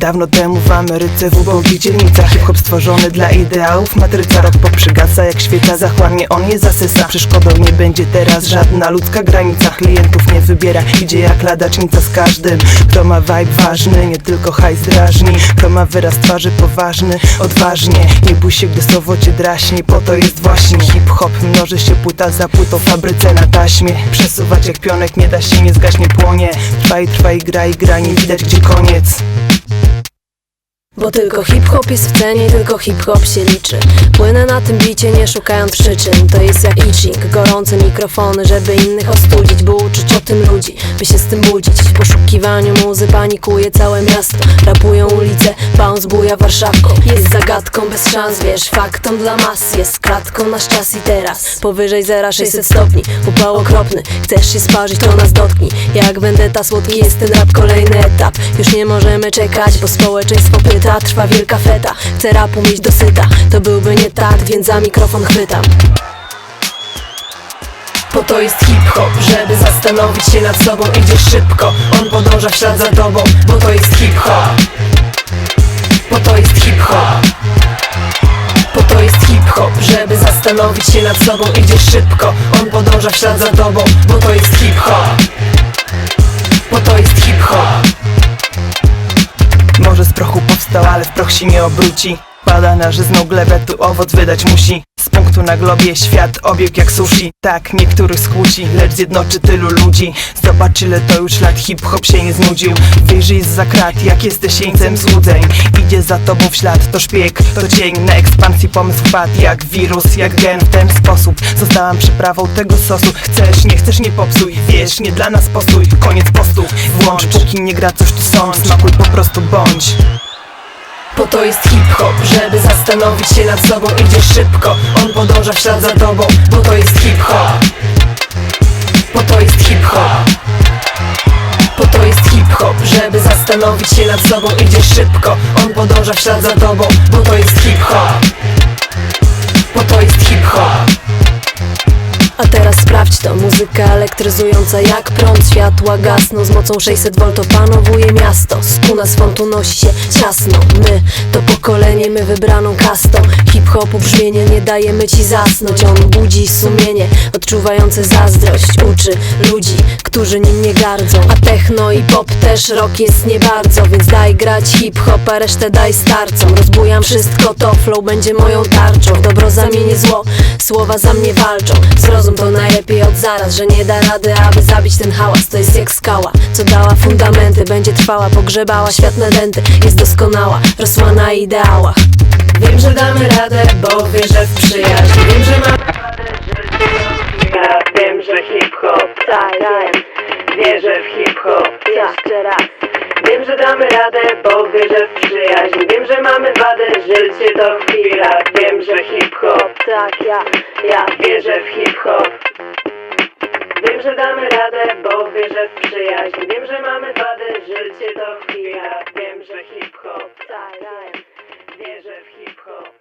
Dawno temu w Ameryce w ubogich dzielnicach Hip-hop stworzony dla ideałów. Matryca rok poprzygasa jak świeca Zachłannie on je zasysa. Przeszkodą nie będzie teraz żadna ludzka granica. Klientów nie wybiera, idzie jak ladacznica z każdym. Kto ma vibe ważny, nie tylko hajs drażni. Kto ma wyraz twarzy poważny, odważnie. Nie bój się, gdy słowo cię draśnie Po to jest właśnie. Hip-hop Mnoży się płyta za płytą fabryce na taśmie. Przesuwać jak pionek, nie da się, nie zgaśnie płonie. Trwa i trwa i gra i gra, nie widać gdzie koniec Bo tylko hip-hop jest w cenie i tylko hip-hop się liczy. Płynę na tym bicie, nie szukając przyczyn. To jest jak itching, gorące mikrofony Żeby innych ostudzić, by uczyć o tym ludzi By się z tym budzić. W poszukiwaniu muzy panikuje całe miasto. Rapują ulice, bounce buja Warszawką. Jest zagadką bez szans, wiesz Faktom dla mas, jest klatką nasz czas i teraz. Powyżej zera 600 stopni Upał okropny, chcesz się sparzyć to nas dotknij. Jak będę ta słodki jest ten rap kolejny etap. Już nie możemy czekać, bo społeczeństwo pyta Trwa wielka feta, chcę rapu mieć dosyta To byłby nie tak, więc za mikrofon chwytam po to jest hip-hop, żeby zastanowić się nad sobą. Idziesz szybko, on podąża w ślad za tobą. Bo to jest hip-hop. Po to jest hip-hop. Po to jest hip-hop, żeby zastanowić się nad sobą. Idziesz szybko, on podąża w ślad za tobą. Bo to jest hip-hop. Po to jest hip-hop ale w proch się nie obróci. Pada na żyzną glebę, tu owoc wydać musi. Z punktu na globie świat obieg jak sushi. Tak, niektórych skłóci, lecz zjednoczy tylu ludzi. Zobacz ile to już lat hip-hop się nie znudził. Wyjrzyj z krat, jak jesteś jeńcem złudzeń. Idzie za tobą w ślad, to szpieg, to cień. Na ekspansji pomysł wpadł jak wirus, jak gen. W ten sposób zostałam przyprawą tego sosu. Chcesz, nie chcesz, nie popsuj, wiesz, nie dla nas postój. Koniec postu, włącz, póki nie gra coś tu sądź Smakuj po prostu bądź to jest hip-hop, żeby zastanowić się nad sobą Idziesz szybko, on podąża w ślad za tobą Bo to jest hip-hop. Po to jest hip-hop. Po to jest hip-hop, żeby zastanowić się nad sobą Idziesz szybko, on podąża w ślad za tobą Bo to jest hip-hop muzyka elektryzująca jak prąd. Światła gasną, z mocą 600 V opanowuje miasto. Z nas frontu nosi się ciasno. My to pokolenie, my wybraną kastą Hip-hopu brzmienie nie dajemy ci zasnąć On budzi sumienie, odczuwające zazdrość Uczy ludzi, którzy nim nie gardzą. A techno i pop też rock jest nie bardzo Więc daj grać hip-hop, a resztę daj starcom. Rozbujam wszystko, to flow będzie moją tarczą. Dobro zamienię zło, słowa za mnie walczą. Zrozum to najlepiej od zaraz, że nie da rady, aby zabić ten hałas. To jest jak skała, co dała fundamenty. Będzie trwała, pogrzebała świat na denty. Jest doskonała, rosła na ideałach. Wiem, że radę, bo wierzę w przyjaźń. Wiem, że mam ja wiem, że hip-hop, tak, wiem Wierzę w hip-hop, tak. jeszcze raz. Wiem, że damy radę, bo wierzę w przyjaźń. Wiem, że mamy wadę, życie to chwila. Wiem, że hip-hop, tak, ja, ja. Wierzę w hip-hop. Wiem, że damy radę, bo wierzę w przyjaźń. Wiem, że mamy wadę, życie to chwila wierzę w hip-hop.